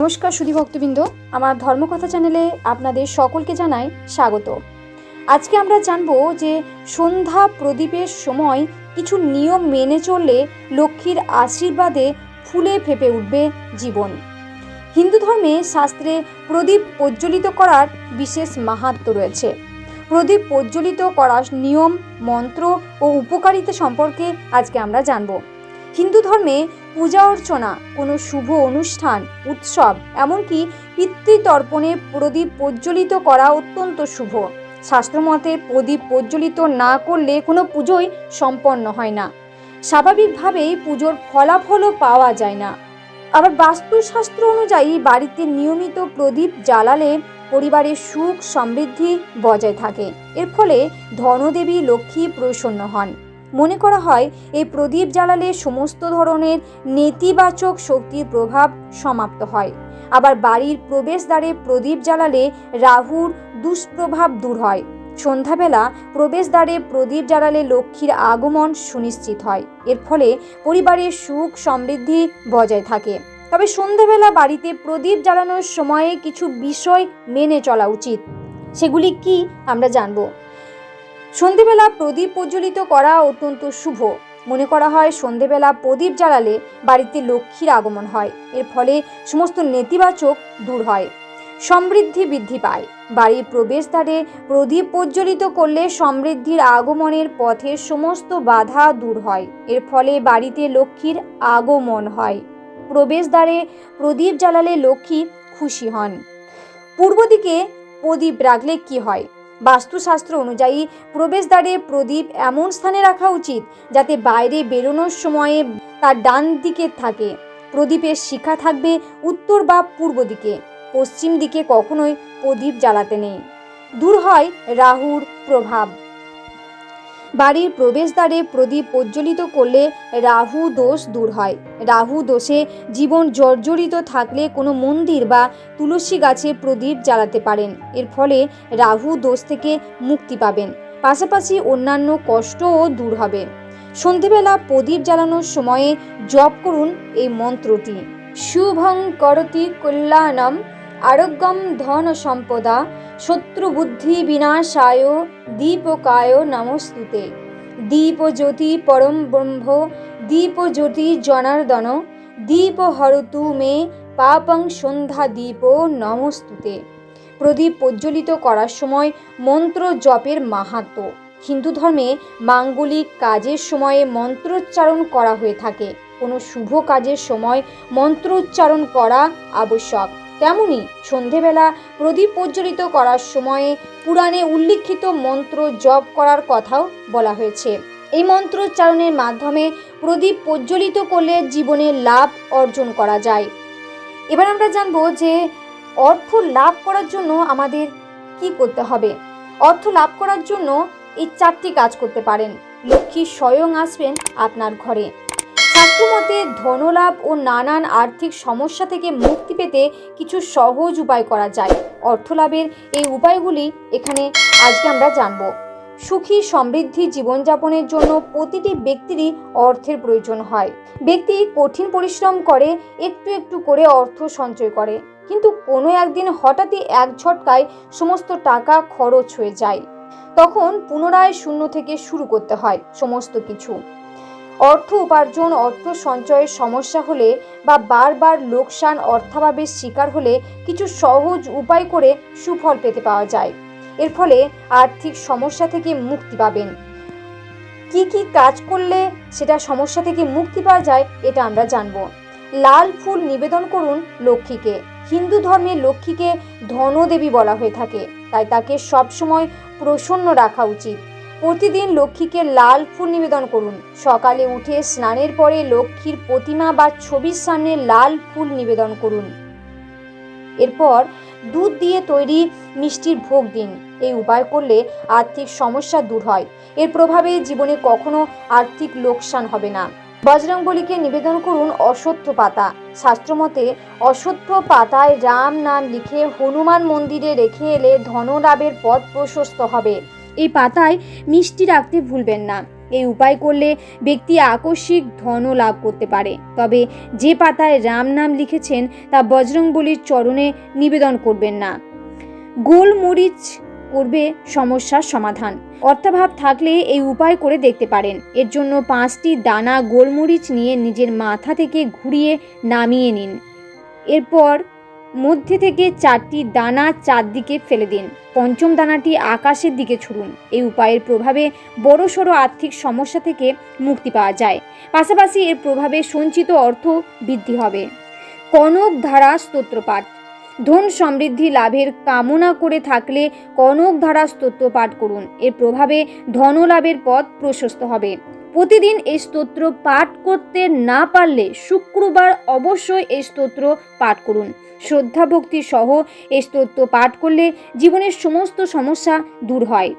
নমস্কার সুধী ভক্তবৃন্দ, আমার ধর্মকথা চ্যানেলে আপনাদের সকলকে জানাই স্বাগত। আজকে আমরা জানব যে সন্ধ্যা প্রদীপের সময় কিছু নিয়ম মেনে চললে লক্ষ্মীর আশীর্বাদে ফুলে ফেপে উঠবে জীবন। হিন্দু ধর্মে শাস্ত্রে প্রদীপ প্রজ্বলিত করার বিশেষ মাহাত্ম রয়েছে। প্রদীপ প্রজ্বলিত করার নিয়ম, মন্ত্র ও উপকারিতা সম্পর্কে আজকে আমরা জানব। হিন্দু ধর্মে পূজা অর্চনা, কোনো শুভ অনুষ্ঠান, উৎসব, এমনকি পিতৃতর্পণে প্রদীপ প্রজ্বলিত করা অত্যন্ত শুভ। শাস্ত্রমতে প্রদীপ প্রজ্বলিত না করলে কোনো পুজোই সম্পন্ন হয় না। স্বাভাবিকভাবেই পুজোর ফলাফলও পাওয়া যায় না। আবার বাস্তুশাস্ত্র অনুযায়ী বাড়িতে নিয়মিত প্রদীপ জ্বালালে পরিবারের সুখ সমৃদ্ধি বজায় থাকে। এর ফলে ধনদেবী লক্ষ্মী প্রসন্ন হন। মনে করা হয়, এই প্রদীপ জ্বালালে সমস্ত ধরনের নেতিবাচক শক্তির প্রভাব সমাপ্ত হয়। আবার বাড়ির প্রবেশদ্বারে প্রদীপ জ্বালালে রাহুর দুষ্প্রভাব দূর হয়। সন্ধ্যাবেলা প্রবেশদ্বারে প্রদীপ জ্বালালে লক্ষ্মীর আগমন সুনিশ্চিত হয়। এর ফলে পরিবারের সুখ সমৃদ্ধি বজায় থাকে। তবে সন্ধ্যাবেলা বাড়িতে প্রদীপ জ্বালানোর সময়ে কিছু বিষয় মেনে চলা উচিত। সেগুলি কি আমরা জানব? সন্ধেবেলা প্রদীপ প্রজ্বলিত করা অত্যন্ত শুভ। মনে করা হয় সন্ধেবেলা প্রদীপ জ্বালালে বাড়িতে লক্ষ্মীর আগমন হয়। এর ফলে সমস্ত নেতিবাচক দূর হয়। সমৃদ্ধি বৃদ্ধি পায়। বাড়ির প্রবেশদ্বারে প্রদীপ প্রজ্বলিত করলে সমৃদ্ধির আগমনের পথে সমস্ত বাধা দূর হয়। এর ফলে বাড়িতে লক্ষ্মীর আগমন হয়। প্রবেশদ্বারে প্রদীপ জ্বালালে লক্ষ্মী খুশি হন। পূর্ব দিকে প্রদীপ রাখলে কি হয়? বাস্তুশাস্ত্র অনুযায়ী প্রবেশদ্বারে প্রদীপ এমন স্থানে রাখা উচিত যাতে বাইরে বেরোনোর সময়ে তার ডান দিকে থাকে। প্রদীপের শিখা থাকবে উত্তর বা পূর্ব দিকে। পশ্চিম দিকে কখনোই প্রদীপ জ্বালাতে নেই। দূর হয় রাহুর প্রভাব। বাড়ির প্রবেশদ্বারে প্রদীপ প্রজ্বলিত করলে রাহু দোষ দূর হয়। রাহু দোষে জীবন জর্জরিত থাকলে কোনো মন্দির বা তুলসী গাছে প্রদীপ জ্বালাতে পারেন। এর ফলে রাহু দোষ থেকে মুক্তি পাবেন। পাশাপাশি অন্যান্য কষ্টও দূর হবে। সন্ধেবেলা প্রদীপ জ্বালানোর সময়ে জপ করুন এই মন্ত্রটি। শুভং করতি কল্যাণম আরোগ্যম ধন সম্পদা, শত্রুবুদ্ধি বিনাশায়, দীপকায় নমস্তুতে। দীপ জ্যোতি পরম ব্রহ্ম দীপ জ্যোতি জনার্দন দীপ হরতু মে পাপং সন্ধ্যা দীপ নমস্তুতে। প্রদীপ প্রজ্বলিত করার সময় মন্ত্র জপের মাহাত্ম। হিন্দু ধর্মে মাঙ্গলিক কাজের সময়ে মন্ত্রোচ্চারণ করা হয়ে থাকে। কোনো শুভ কাজের সময় মন্ত্রোচ্চারণ করা আবশ্যক। তেমনি সন্ধেবেলা প্রদীপ প্রজ্বলিত করার সময়ে পুরাণে উল্লিখিত মন্ত্র জপ করার কথাও বলা হয়েছে। এই মন্ত্রোচ্চারণের মাধ্যমে প্রদীপ প্রজ্বলিত করলে জীবনে লাভ অর্জন করা যায়। এবার আমরা জানব যে অর্থ লাভ করার জন্য আমাদের কি করতে হবে। অর্থ লাভ করার জন্য এই চারটি কাজ করতে পারেন। লক্ষ্মী স্বয়ং আসবেন আপনার ঘরে। শাস্ত্রমতে ধনলাভ ও নানান আর্থিক সমস্যা থেকে মুক্তি পেতে কিছু সহজ উপায় করা যায়। অর্থলাভের এই উপায়গুলি এখানে আজকে আমরা জানব। সুখী সমৃদ্ধি জীবনযাপনের জন্য প্রতিটি ব্যক্তিরই অর্থের প্রয়োজন হয়। ব্যক্তি কঠিন পরিশ্রম করে, একটু একটু করে অর্থ সঞ্চয় করে। কিন্তু কোনো একদিন হঠাৎই এক ঝটকায় সমস্ত টাকা খরচ হয়ে যায়। তখন পুনরায় শূন্য থেকে শুরু করতে হয় সমস্ত কিছু। অর্থ উপার্জন, অর্থ সঞ্চয়ের সমস্যা হলে বা বারবার লোকসান, অর্থাভাবের শিকার হলে কিছু সহজ উপায় করে সুফল পেতে পাওয়া যায়। এর ফলে আর্থিক সমস্যা থেকে মুক্তি পাবেন। কি কি কাজ করলে সেটা সমস্যা থেকে মুক্তি পাওয়া যায়, এটা আমরা জানব। লাল ফুল নিবেদন করুন লক্ষ্মীকে। হিন্দু ধর্মে লক্ষ্মীকে ধনদেবী বলা হয়ে থাকে, তাই তাকে সবসময় প্রসন্ন রাখা উচিত। প্রতিদিন লক্ষ্মীকে লাল ফুল নিবেদন করুন। সকালে উঠে স্নানের পরে লক্ষ্মীর প্রতিমা বা ছবির সামনে লাল ফুল নিবেদন করুন। এরপর দুধ দিয়ে তৈরি মিষ্টির ভোগ দিন। এই উপায় করলে আর্থিক সমস্যা দূর হয়। এর প্রভাবে জীবনে কখনো আর্থিক লোকসান হবে না। বজরংবলীকে নিবেদন করুন অশ্বত্থ পাতা। শাস্ত্রমতে, অশ্বত্থ পাতায় রাম নাম লিখে হনুমান মন্দিরে রেখে এলে ধনলাভের পথ প্রশস্ত হবে। এই পাতায় মিষ্টি রাখতে ভুলবেন না। এই উপায় করলে ব্যক্তি আকস্মিক ধনও লাভ করতে পারে। তবে যে পাতায় রাম নাম লিখেছেন, তা বজরংবলির চরণে নিবেদন করবেন না। গোলমরিচ করবে সমস্যার সমাধান। অর্থাভাব থাকলে এই উপায় করে দেখতে পারেন। এর জন্য পাঁচটি দানা গোলমরিচ নিয়ে নিজের মাথা থেকে ঘুরিয়ে নামিয়ে নিন। এরপর মধ্যে থেকে চারটি দানা চারদিকে ফেলে দিন। পঞ্চম দানাটি আকাশের দিকে ছুড়ুন। এই উপায়ের প্রভাবে বড় সড়ো আর্থিক সমস্যা থেকে মুক্তি পাওয়া যায়। পাশাপাশি এর প্রভাবে সঞ্চিত অর্থ বৃদ্ধি হবে। কনক ধারা স্তোত্রপাঠ। ধন সমৃদ্ধি লাভের কামনা করে থাকলে কনক ধারা স্তোত্র পাঠ করুন। এর প্রভাবে ধনলাভের পথ প্রশস্ত হবে। প্রতিদিন এই স্তোত্র পাঠ করতে না পারলে শুক্রবার অবশ্যই এই স্তোত্র পাঠ করুন। শ্রদ্ধা ভক্তি সহ এই স্তোত্র পাঠ করলে জীবনের সমস্ত সমস্যা দূর হয়।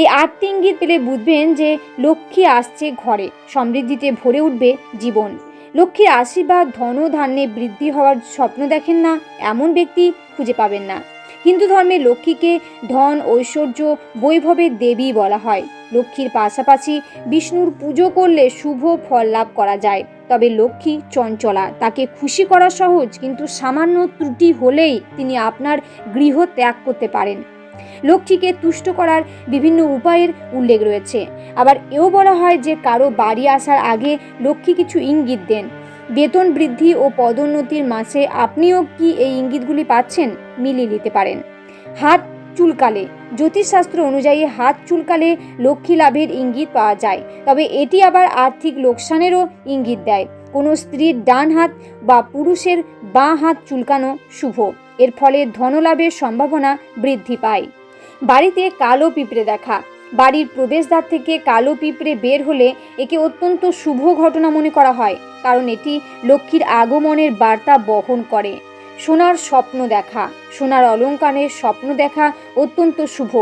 এই আটটি ইঙ্গিত পেলে বুঝবেন যে লক্ষ্মী আসছে ঘরে, সমৃদ্ধিতে ভরে উঠবে জীবন। লক্ষ্মীর আশীর্বাদ ধন ধান্যে বৃদ্ধি হওয়ার স্বপ্ন দেখেন না, এমন ব্যক্তি খুঁজে পাবেন না। হিন্দু ধর্মে লক্ষ্মীকে ধন, ঐশ্বর্য, বৈভবের দেবী বলা হয়। লক্ষ্মীর পাশাপাশি বিষ্ণুর পুজো করলে শুভ ফল লাভ করা যায়। তবে লক্ষ্মী চঞ্চলা, তাকে খুশি করা সহজ, কিন্তু সামান্য ত্রুটি হলেই তিনি আপনার গৃহ ত্যাগ করতে পারেন। লক্ষ্মীকে তুষ্ট করার বিভিন্ন উপায়ের উল্লেখ রয়েছে। আবার এও বলা হয় যে, কারও বাড়ি আসার আগে লক্ষ্মী কিছু ইঙ্গিত দেন। বেতন বৃদ্ধি ও পদোন্নতির মাসে আপনিও কি এই ইঙ্গিতগুলি পাচ্ছেন মিলিয়ে নিতে পারেন। হাত চুলকালে। জ্যোতিষশাস্ত্র অনুযায়ী হাত চুলকালে লক্ষ্মী লাভের ইঙ্গিত পাওয়া যায়, তবে এটি আবার আর্থিক লোকসানেরও ইঙ্গিত দেয়। কোনো স্ত্রীর ডান হাত বা পুরুষের বাঁ হাত চুলকানো শুভ, এর ফলে ধনলাভের সম্ভাবনা বৃদ্ধি পায়। বাড়িতে কালো পিঁপড়ে দেখা। বাড়ির প্রবেশদ্বার থেকে কালো পিঁপড়ে বের হলে একে অত্যন্ত শুভ ঘটনা মনে করা হয়, কারণ এটি লক্ষ্মীর আগমনের বার্তা বহন করে। সোনার স্বপ্ন দেখা, সোনার অলঙ্কারের স্বপ্ন দেখা অত্যন্ত শুভ,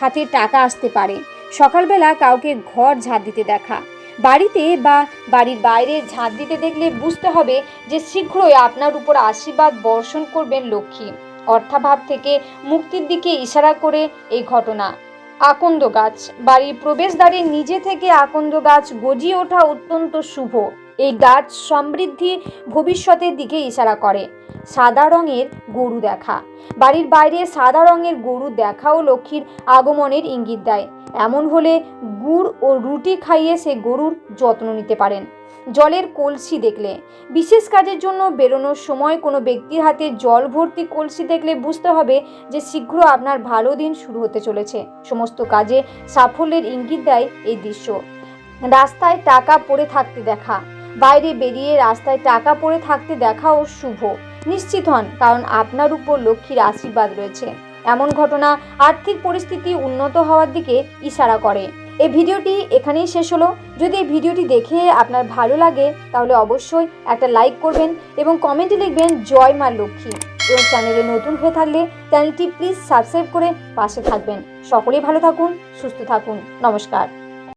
হাতে টাকা আসতে পারে, সকালবেলা কাউকে ঘর ঝাড় দিতে দেখা। বাড়িতে বা বাড়ির বাইরে ঝাঁট দিতে দেখলে বুঝতে হবে যে শীঘ্রই আপনার উপর আশীর্বাদ বর্ষণ করবেন লক্ষ্মী। অর্থাভাব থেকে মুক্তির দিকে ইশারা করে এই ঘটনা। আকন্দ গাছ। বাড়ির প্রবেশদ্বারে নিজে থেকে আকন্দ গাছ গজিয়ে ওঠা অত্যন্ত শুভ। এই গাছ সমৃদ্ধি ভবিষ্যতের দিকে ইশারা করে। সাদা রঙের গরু দেখা। বাড়ির বাইরে সাদা রঙের গরু দেখাও লক্ষ্মীর আগমনের ইঙ্গিত দেয়। এমন হলে গুড় ও রুটি খাইয়ে সে গরুর যত্ন নিতে পারেন। জলের কলসি দেখলে। বিশেষ কাজের জন্য বেরোনোর সময় কোনো ব্যক্তির হাতে জল ভর্তি কলসি দেখলে বুঝতে হবে যে শীঘ্র আপনার ভালো দিন শুরু হতে চলেছে। সমস্ত কাজে সাফল্যের ইঙ্গিত দেয় এই দৃশ্য। রাস্তায় টাকা পড়ে থাকতে দেখা। বাইরে বেরিয়ে রাস্তায় টাকা পড়ে থাকতে দেখাও শুভ। নিশ্চিত হন, কারণ আপনার উপর লক্ষ্মীর আশীর্বাদ রয়েছে। এমন ঘটনা আর্থিক পরিস্থিতি উন্নত হওয়ার দিকে ইশারা করে। এই ভিডিওটি এখানেই শেষ হলো। যদি এই ভিডিওটি দেখে আপনার ভালো লাগে, তাহলে অবশ্যই একটা লাইক করবেন এবং কমেন্টে লিখবেন, জয় মা লক্ষ্মী। এবং চ্যানেলে নতুন হয়ে থাকলে চ্যানেলটি প্লিজ সাবস্ক্রাইব করে পাশে থাকবেন। সকলেই ভালো থাকুন, সুস্থ থাকুন। নমস্কার।